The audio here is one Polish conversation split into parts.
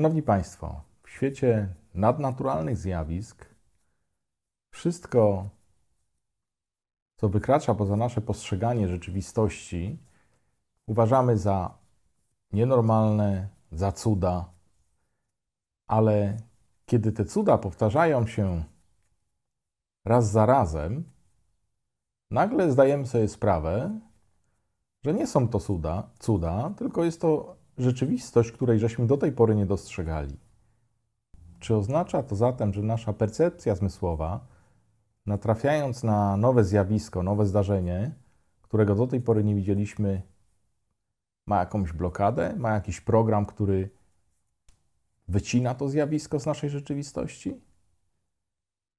Szanowni Państwo, w świecie nadnaturalnych zjawisk wszystko, co wykracza poza nasze postrzeganie rzeczywistości, uważamy za nienormalne, za cuda, ale kiedy te cuda powtarzają się raz za razem, nagle zdajemy sobie sprawę, że nie są to cuda, cuda, tylko jest to rzeczywistość, której żeśmy do tej pory nie dostrzegali. Czy oznacza to zatem, że nasza percepcja zmysłowa, natrafiając na nowe zjawisko, nowe zdarzenie, którego do tej pory nie widzieliśmy, ma jakąś blokadę, ma jakiś program, który wycina to zjawisko z naszej rzeczywistości?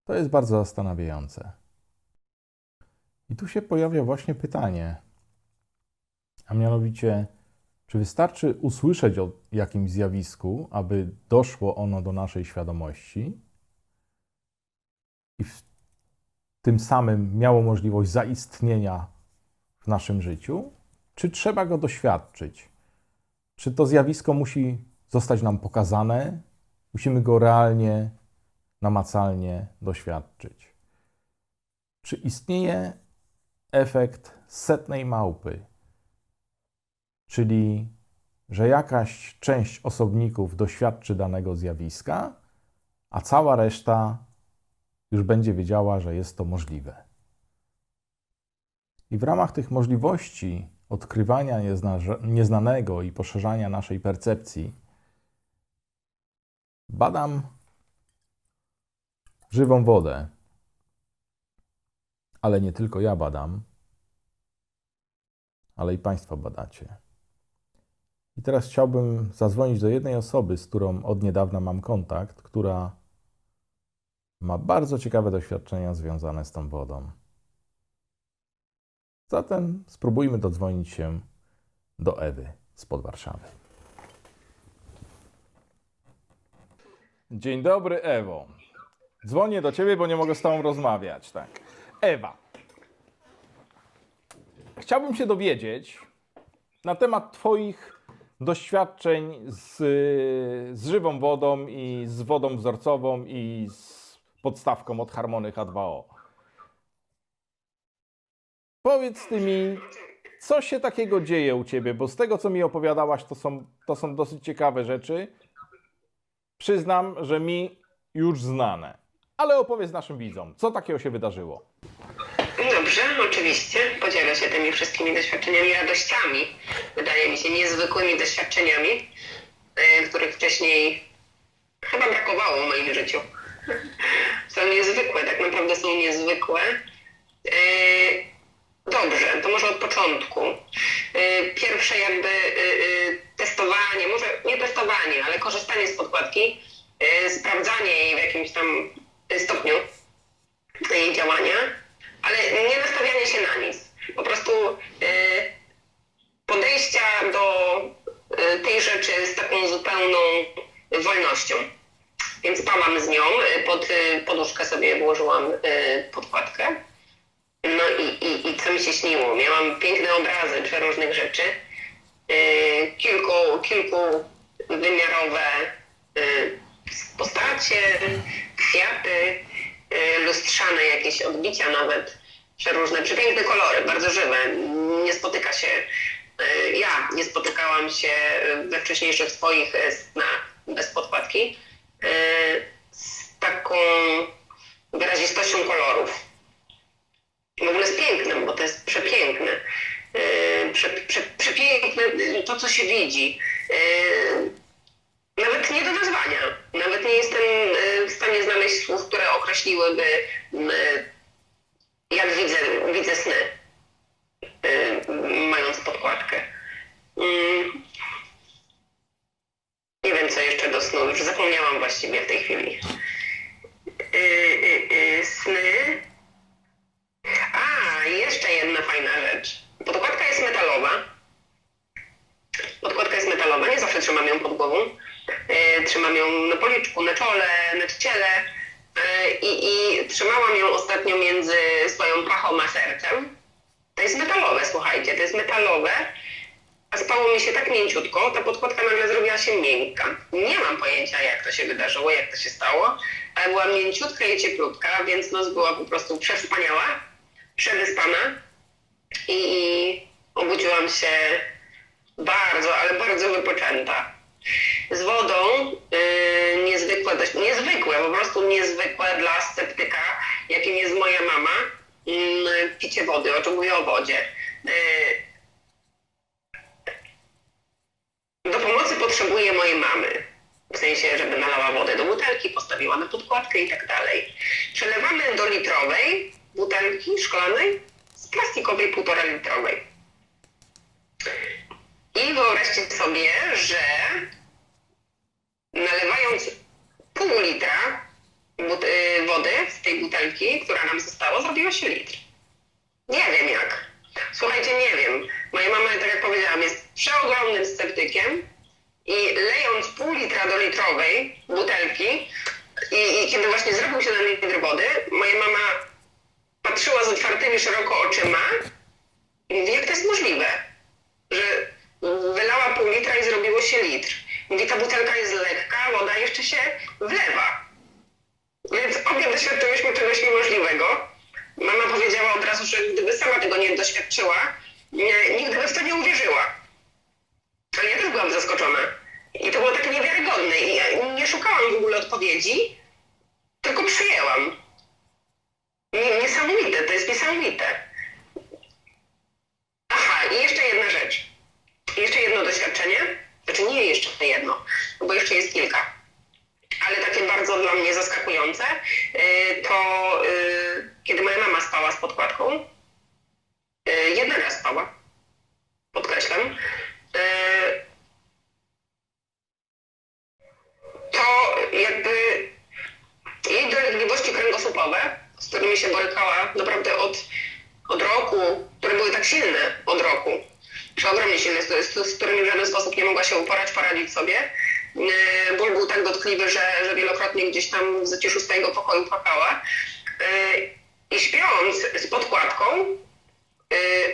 To jest bardzo zastanawiające. I tu się pojawia właśnie pytanie, a mianowicie, czy wystarczy usłyszeć o jakimś zjawisku, aby doszło ono do naszej świadomości i w tym samym miało możliwość zaistnienia w naszym życiu? Czy trzeba go doświadczyć? Czy to zjawisko musi zostać nam pokazane? Musimy go realnie, namacalnie doświadczyć. Czy istnieje efekt setnej małpy? Czyli że jakaś część osobników doświadczy danego zjawiska, a cała reszta już będzie wiedziała, że jest to możliwe. I w ramach tych możliwości odkrywania niezna nieznanego i poszerzania naszej percepcji, badam żywą wodę. Ale nie tylko ja badam, ale i Państwo badacie. I teraz chciałbym zadzwonić do jednej osoby, z którą od niedawna mam kontakt, która ma bardzo ciekawe doświadczenia związane z tą wodą. Zatem spróbujmy dodzwonić się do Ewy spod Warszawy. Dzień dobry, Ewo. Dzwonię do ciebie, bo nie mogę z tobą rozmawiać. Tak. Ewa. Chciałbym się dowiedzieć na temat Twoich doświadczeń z, z żywą wodą i z wodą wzorcową i z podstawką od Harmony H2O. Powiedz mi, co się takiego dzieje u ciebie, bo z tego, co mi opowiadałaś, to są, to są dosyć ciekawe rzeczy. Przyznam, że mi już znane. Ale opowiedz naszym widzom, co takiego się wydarzyło. Dobrze, oczywiście. Podzielę się tymi wszystkimi doświadczeniami, radościami, wydaje mi się, niezwykłymi doświadczeniami, e, których wcześniej chyba brakowało w moim życiu. Są niezwykłe, tak naprawdę są niezwykłe. E, Dobrze, to może od początku. E, Pierwsze jakby testowanie, może nie testowanie, ale korzystanie z podkładki, sprawdzanie jej w jakimś tam stopniu jej działania ale nie nastawianie się na nic. Po prostu y, podejścia do y, tej rzeczy z taką zupełną wolnością. Więc spałam z nią, y, pod poduszkę sobie włożyłam podkładkę. No i, i, i co mi się śniło? Miałam piękne obrazy przeróżnych rzeczy. Kilku, kilkuwymiarowe postacie, kwiaty, lustrzane jakieś odbicia nawet, przeróżne, przepiękne kolory, bardzo żywe. Nie spotyka się, e, ja nie spotykałam się we wcześniejszych swoich e, snach bez podkładki e, z taką wyrazistością kolorów. W ogóle jest pięknym, bo to jest przepiękne. Prze, prze, przepiękne to, co się widzi. Nawet nie do. Nawet nie jestem w stanie znaleźć słów, które określiłyby jak widzę, widzę sny, cieplutka, więc noc była po prostu przewspaniała, przewyspana i obudziłam się bardzo, ale bardzo wypoczęta. Z wodą yy, niezwykłe, dość, niezwykłe, po prostu niezwykłe dla sceptyka, jakim jest moja mama, yy, picie wody, o czym mówię o wodzie. Yy, do pomocy potrzebuję mojej mamy. W sensie, żeby nalała wodę do butelki, postawiła na podkładkę i tak dalej. Przelewamy do litrowej butelki szklanej z plastikowej półtora litrowej. I wyobraźcie sobie, że nalewając pół litra y, wody z tej butelki, która nam została, zrobiło się litr. Nie doświadczyła, nie, nigdy by w to nie uwierzyła. Ale ja też byłam zaskoczona. I to było takie niewiarygodne. I ja nie szukałam w ogóle odpowiedzi, tylko przyjęłam. Nie- Niesamowite, to jest niesamowite. Aha, i jeszcze jedna rzecz. Jeszcze jedno doświadczenie. Znaczy nie jeszcze jedno, bo jeszcze jest kilka. Ale takie bardzo dla mnie zaskakujące. Yy, To yy, kiedy moja mama spała z podkładką. Jeden raz spała. Podkreślam. Yy, To jakby jej dolegliwości kręgosłupowe, z którymi się borykała naprawdę od, od roku, które były tak silne od roku, czy ogromnie silne, z, z, którymi w żaden sposób nie mogła się uporać, poradzić sobie. Yy, Ból był tak dotkliwy, że, że wielokrotnie gdzieś tam w zaciszu swojego pokoju płakała. I śpiąc z podkładką,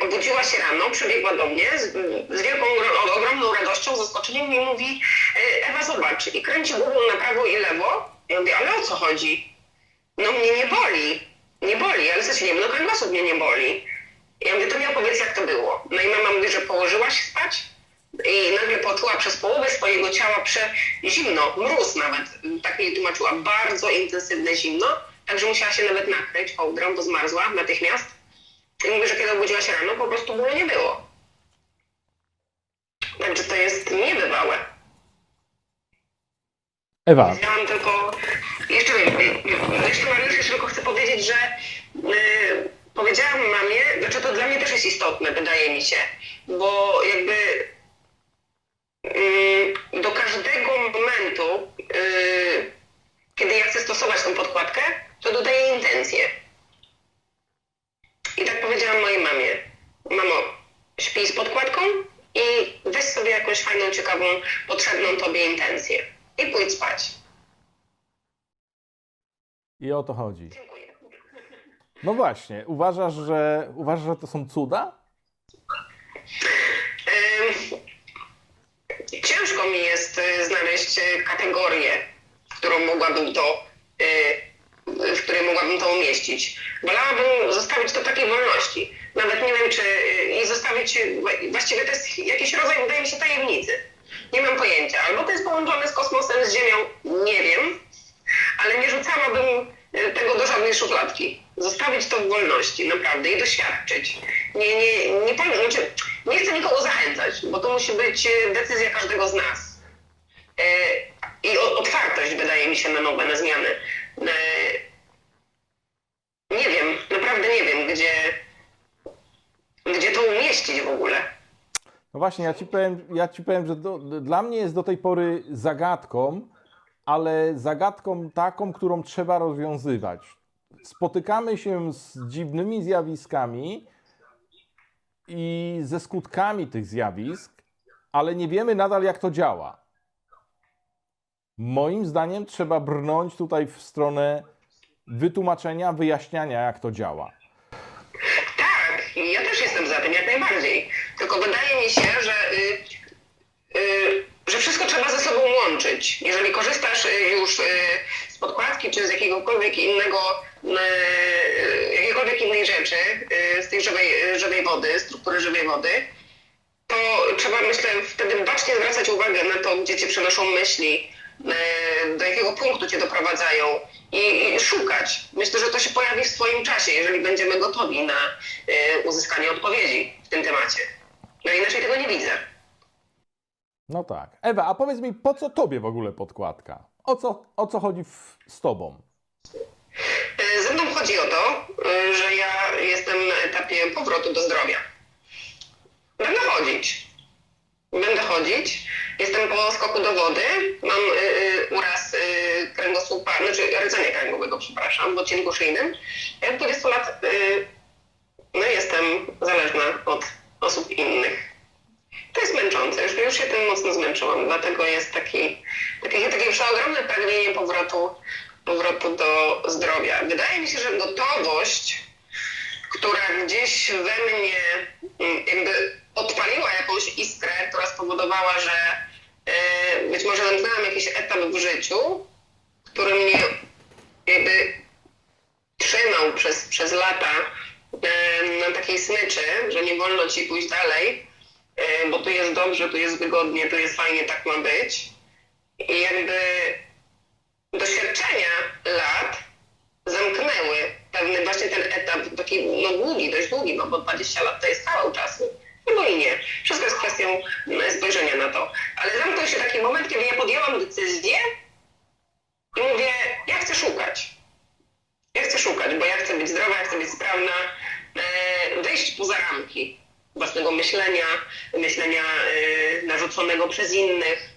obudziła się rano, przybiegła do mnie z, z wielką, ogromną radością, zaskoczeniem i mówi yy, Ewa zobacz i kręci głową na prawo i lewo. Ja mówię, ale o co chodzi? No mnie nie boli, nie boli, ale się nie wiem, no kręgosłup mnie nie boli. Ja mówię, to mi opowiedz jak to było. No i mama mówi, że położyła się spać i nagle poczuła przez połowę swojego ciała prze zimno, mróz nawet, tak mi tłumaczyła, bardzo intensywne zimno, także musiała się nawet nakryć kołdrą, bo zmarzła natychmiast. I mówi, że kiedy obudziła się rano, po prostu bólu nie było. Także to jest niebywałe. Ewa, Chciałam tylko, jeszcze, jeszcze Mariusz, jeszcze tylko chcę powiedzieć, że y, powiedziałam mamie, znaczy to dla mnie też jest istotne, wydaje mi się, bo jakby y, do każdego momentu, y, kiedy ja chcę stosować tą podkładkę, to dodaję intencję. Powiedziałam mojej mamie, mamo, śpij z podkładką i weź sobie jakąś fajną, ciekawą, potrzebną tobie intencję i pójdź spać. i o to chodzi. Dziękuję. No właśnie, uważasz, że, uważasz, że to są cuda? Ciężko mi jest y, znaleźć y, kategorię, w którą mogłabym to, w której mogłabym to umieścić. Wolałabym zostawić to takiej wolności. Nawet nie wiem, czy y, i zostawić, y, właściwie to jest jakiś rodzaj, wydaje mi się, tajemnicy. Nie mam pojęcia. Albo to jest połączone z kosmosem, z Ziemią, nie wiem, ale nie rzucałabym y, tego do żadnej szufladki. Zostawić to w wolności, naprawdę, i doświadczyć. Nie, nie, nie, powiem, znaczy, nie chcę nikogo zachęcać, bo to musi być decyzja każdego z nas. I otwartość, wydaje mi się, na nowe, na zmiany. W ogóle. No właśnie, ja ci powiem, ja ci powiem że do, dla mnie jest do tej pory zagadką, ale zagadką taką, którą trzeba rozwiązywać. Spotykamy się z dziwnymi zjawiskami i ze skutkami tych zjawisk, ale nie wiemy nadal, jak to działa. Moim zdaniem trzeba brnąć tutaj w stronę wytłumaczenia, wyjaśniania, jak to działa. Wydaje mi się, że, y, y, że wszystko trzeba ze sobą łączyć. Jeżeli korzystasz y, już z podkładki czy z jakiegokolwiek innego, jakiejkolwiek innej rzeczy, z tej żywej, żywej wody, struktury żywej wody, to trzeba, myślę, wtedy bacznie zwracać uwagę na to, gdzie cię przenoszą myśli, do jakiego punktu cię doprowadzają i, i szukać. Myślę, że to się pojawi w swoim czasie, jeżeli będziemy gotowi na uzyskanie odpowiedzi w tym temacie. No inaczej tego nie widzę. No tak. Ewa, a powiedz mi, po co tobie w ogóle podkładka? O co, o co chodzi w, z tobą? E, Ze mną chodzi o to, e, że ja jestem na etapie powrotu do zdrowia. Będę chodzić. Będę chodzić. Jestem po skoku do wody. Mam y, uraz kręgosłupa, znaczy rdzenia kręgowego, przepraszam, w odcinku szyjnym. Ja od 20 lat no, jestem zależna od osób innych. To jest męczące, już, już się tym mocno zmęczyłam, dlatego jest taki, takie, takie przeogromne pragnienie powrotu, powrotu do zdrowia. Wydaje mi się, że gotowość, która gdzieś we mnie mm, jakby odpaliła jakąś iskrę, która spowodowała, że e, być może zamknęłam jakiś etap w życiu, który mnie jakby trzymał przez, przez lata na takiej smyczy, że nie wolno ci pójść dalej, bo tu jest dobrze, tu jest wygodnie, tu jest fajnie, tak ma być. I jakby doświadczenia lat zamknęły pewny właśnie ten etap, taki no długi, dość długi, no bo 20 lat to jest kawał. No i nie. Wszystko jest kwestią mm, spojrzenia na to. Ale zamknął się taki moment, kiedy ja podjęłam decyzję i mówię, ja chcę szukać. Ja chcę szukać, bo ja chcę być zdrowa, ja chcę być sprawna, poza ramki własnego myślenia, myślenia e, narzuconego przez innych,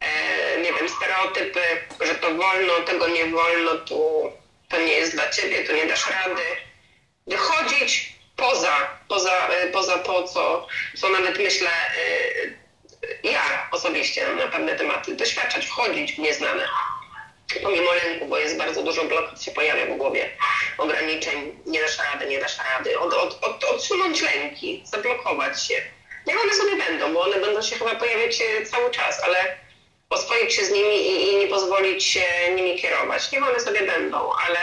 e, nie wiem, stereotypy, że to wolno, tego nie wolno, tu to nie jest dla ciebie, tu nie dasz rady. Wychodzić poza, poza, e, poza to, co, co nawet myślę e, ja osobiście na pewne tematy, doświadczać, wchodzić w nieznane pomimo lęku, bo jest bardzo dużo blokad się pojawia w głowie, ograniczeń, nie dasz rady, nie dasz rady, od, od, od, odsunąć lęki, zablokować się. Niech one sobie będą, bo one będą się chyba pojawiać cały czas, ale oswoić się z nimi i, i nie pozwolić się nimi kierować. Niech one sobie będą, ale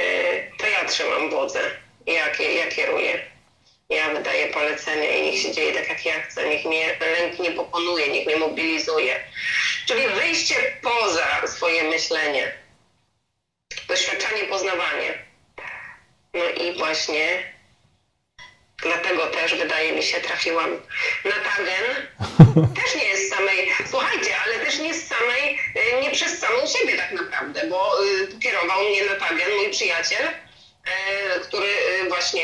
y, to ja trzymam wodzę, ja, ja kieruję. Ja wydaję polecenia i niech się dzieje tak, jak ja chcę. Niech mnie lęk nie pokonuje, niech mnie mobilizuje. Czyli wyjście poza swoje myślenie. Doświadczanie, poznawanie. No i właśnie dlatego też, wydaje mi się, trafiłam na Tagen. Też nie jest samej, słuchajcie, ale też nie z samej, y, nie przez samą siebie tak naprawdę, bo y, kierował mnie na Tagen mój przyjaciel, y, który właśnie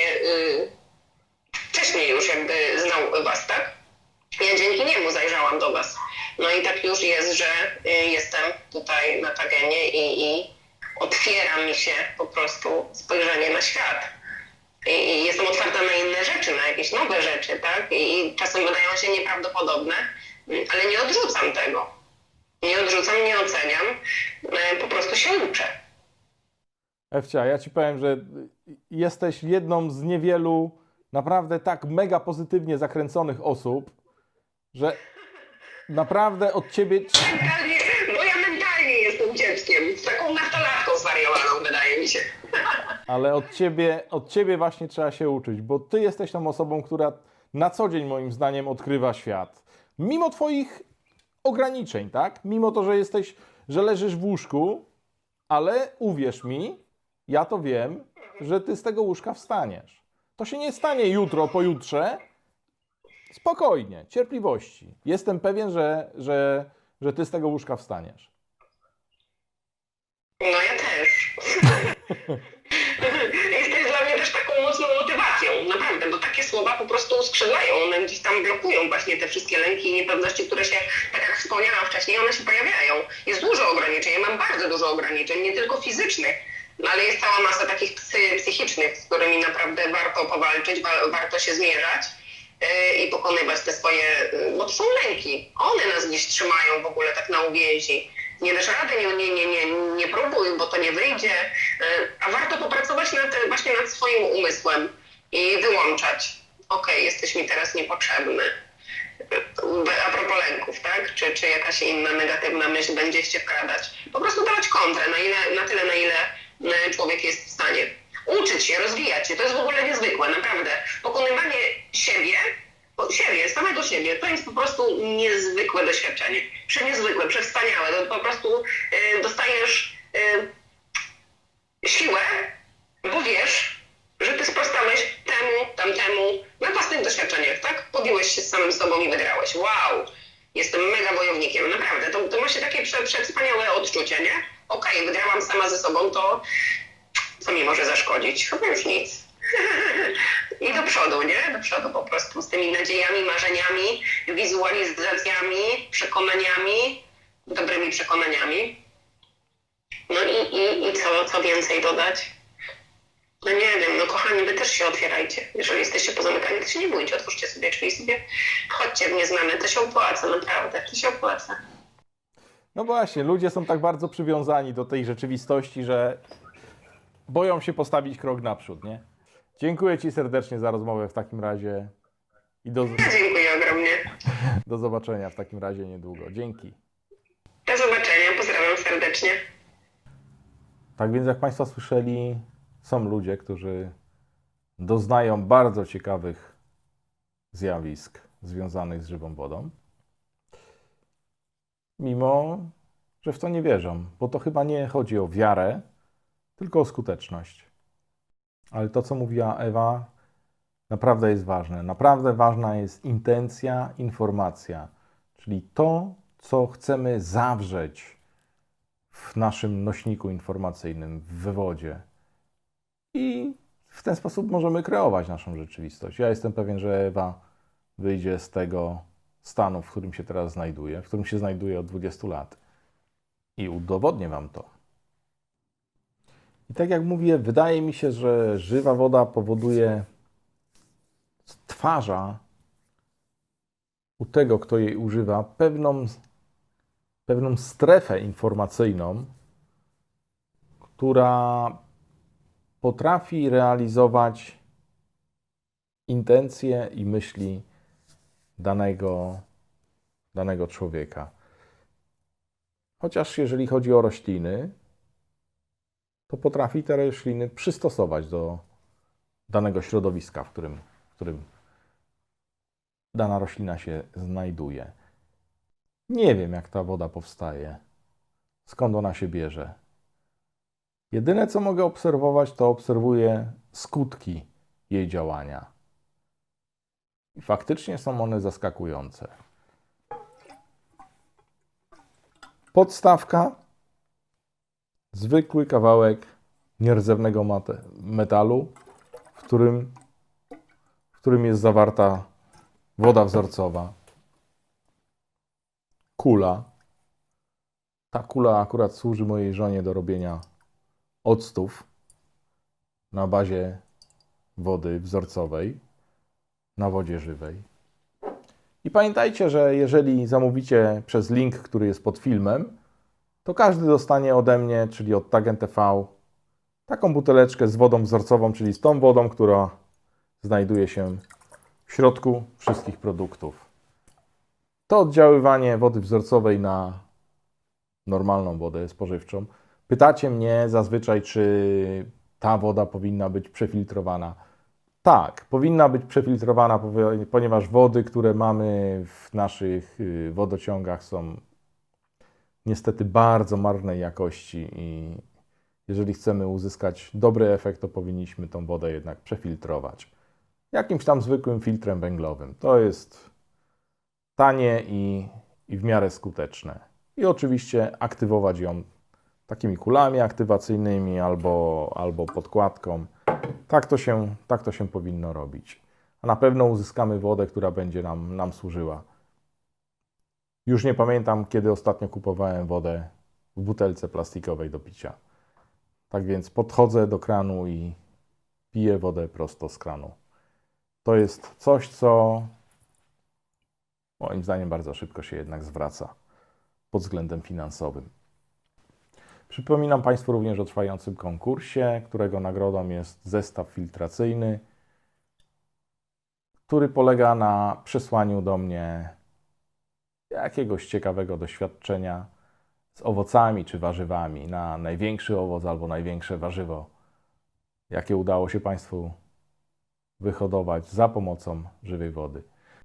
wcześniej już jakby znał was, tak? Ja dzięki niemu zajrzałam do was. No i tak już jest, że y, jestem tutaj na Tagenie i, i otwiera mi się po prostu spojrzenie na świat. I, I jestem otwarta na inne rzeczy, na jakieś nowe rzeczy, tak? I, i czasem wydają się nieprawdopodobne, y, ale nie odrzucam tego. Nie odrzucam, nie oceniam, y, po prostu się uczę. Ewcia, ja ci powiem, że jesteś jedną z niewielu naprawdę tak mega pozytywnie zakręconych osób, że naprawdę od ciebie. Mentalnie, bo ja mentalnie jestem dzieckiem, z taką nastolatką zwariowaną, wydaje mi się. Ale od ciebie, od ciebie właśnie trzeba się uczyć, bo ty jesteś tą osobą, która na co dzień moim zdaniem odkrywa świat. Mimo twoich ograniczeń, tak? Mimo to, że jesteś, że leżysz w łóżku, ale uwierz mi, ja to wiem, że ty z tego łóżka wstaniesz. To się nie stanie jutro, pojutrze. Spokojnie, cierpliwości. Jestem pewien, że, że, że ty z tego łóżka wstaniesz. No ja też. Jesteś dla mnie też taką mocną motywacją, naprawdę, bo takie słowa po prostu skrzydlają, one gdzieś tam blokują właśnie te wszystkie lęki i niepewności, które się, tak jak wspomniałam wcześniej, one się pojawiają. Jest dużo ograniczeń, ja mam bardzo dużo ograniczeń, nie tylko fizycznych, ale jest cała masa takich psy, psychicznych, z którymi naprawdę warto powalczyć, wa warto się zmierzać yy, i pokonywać te swoje, yy, bo to są lęki. One nas gdzieś trzymają w ogóle tak na uwięzi. Nie dasz rady, nie, nie, nie, nie, nie próbuj, bo to nie wyjdzie. Yy, a warto popracować nad, właśnie nad swoim umysłem i wyłączać. okej, jesteś mi teraz niepotrzebny. A propos lęków, tak? Czy, czy jakaś inna negatywna myśl będzie się wkradać. Po prostu dawać kontrę na, ile, na tyle, na ile człowiek jest w stanie. Uczyć się, rozwijać się, to jest w ogóle niezwykłe, naprawdę. Pokonywanie siebie, siebie, samego siebie, to jest po prostu niezwykłe doświadczenie. Przeniezwykłe, przewspaniałe. To po prostu e, dostajesz e, siłę, bo wiesz, że ty sprostałeś temu, tamtemu, na własnych doświadczeniach, tak? Podjąłeś się z samym sobą i wygrałeś. Wow! Jestem mega wojownikiem, naprawdę. To, to ma się takie prze, przewspaniałe odczucie, nie? Okej, wygrałam sama ze sobą, to co mi może zaszkodzić? Chyba już nic. I do przodu, nie? Do przodu po prostu z tymi nadziejami, marzeniami, wizualizacjami, przekonaniami, dobrymi przekonaniami. No i, i, i co, co więcej dodać? No nie wiem, no kochani, wy też się otwierajcie. Jeżeli jesteście pozamykani, to się nie bójcie, otwórzcie sobie drzwi sobie chodźcie w nieznane. To się opłaca, naprawdę, to się opłaca. No właśnie, ludzie są tak bardzo przywiązani do tej rzeczywistości, że boją się postawić krok naprzód, nie? Dziękuję Ci serdecznie za rozmowę w takim razie i do, dziękuję ogromnie. do zobaczenia w takim razie niedługo. Dzięki. Do zobaczenia, pozdrawiam serdecznie. Tak więc, jak Państwo słyszeli, są ludzie, którzy doznają bardzo ciekawych zjawisk związanych z żywą wodą, mimo że w to nie wierzą, bo to chyba nie chodzi o wiarę, tylko o skuteczność. Ale to, co mówiła Ewa, naprawdę jest ważne. Naprawdę ważna jest intencja, informacja, czyli to, co chcemy zawrzeć w naszym nośniku informacyjnym, w wywodzie. I w ten sposób możemy kreować naszą rzeczywistość. Ja jestem pewien, że Ewa wyjdzie z tego stanu, w którym się teraz znajduje, w którym się znajduje od 20 lat. I udowodnię Wam to. I tak jak mówię, wydaje mi się, że żywa woda powoduje, stwarza u tego, kto jej używa, pewną pewną strefę informacyjną, która potrafi realizować intencje i myśli danego, danego człowieka. Chociaż jeżeli chodzi o rośliny, to potrafi te rośliny przystosować do danego środowiska, w którym, w którym dana roślina się znajduje. Nie wiem, jak ta woda powstaje, skąd ona się bierze. Jedyne, co mogę obserwować, to obserwuję skutki jej działania. I faktycznie są one zaskakujące. Podstawka zwykły kawałek nierdzewnego metalu, w którym, w którym jest zawarta woda wzorcowa kula. Ta kula akurat służy mojej żonie do robienia octów na bazie wody wzorcowej, na wodzie żywej. I pamiętajcie, że jeżeli zamówicie przez link, który jest pod filmem, to każdy dostanie ode mnie, czyli od Tagent TV, taką buteleczkę z wodą wzorcową, czyli z tą wodą, która znajduje się w środku wszystkich produktów. To oddziaływanie wody wzorcowej na normalną wodę spożywczą. Pytacie mnie zazwyczaj, czy ta woda powinna być przefiltrowana. Tak, powinna być przefiltrowana, ponieważ wody, które mamy w naszych y, wodociągach są niestety bardzo marnej jakości i jeżeli chcemy uzyskać dobry efekt, to powinniśmy tą wodę jednak przefiltrować. Jakimś tam zwykłym filtrem węglowym. To jest tanie i, i w miarę skuteczne. I oczywiście aktywować ją takimi kulami aktywacyjnymi albo, albo podkładką. Tak to, się, tak to się powinno robić. A na pewno uzyskamy wodę, która będzie nam, nam służyła. Już nie pamiętam, kiedy ostatnio kupowałem wodę w butelce plastikowej do picia. Tak więc podchodzę do kranu i piję wodę prosto z kranu. To jest coś, co moim zdaniem bardzo szybko się jednak zwraca pod względem finansowym. Przypominam Państwu również o trwającym konkursie, którego nagrodą jest zestaw filtracyjny, który polega na przesłaniu do mnie jakiegoś ciekawego doświadczenia z owocami czy warzywami na największy owoc albo największe warzywo, jakie udało się Państwu wyhodować za pomocą żywej wody.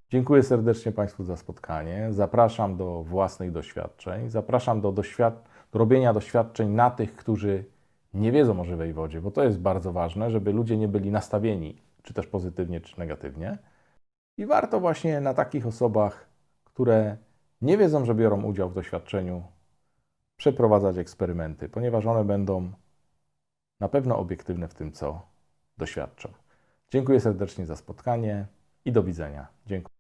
Dziękuję serdecznie Państwu za spotkanie. Zapraszam do własnych doświadczeń. Zapraszam do, doświad- do robienia doświadczeń na tych, którzy nie wiedzą o żywej wodzie, bo to jest bardzo ważne, żeby ludzie nie byli nastawieni, czy też pozytywnie, czy negatywnie. I warto właśnie na takich osobach, które nie wiedzą, że biorą udział w doświadczeniu, przeprowadzać eksperymenty, ponieważ one będą na pewno obiektywne w tym, co doświadczą. Dziękuję serdecznie za spotkanie i do widzenia. Dziękuję.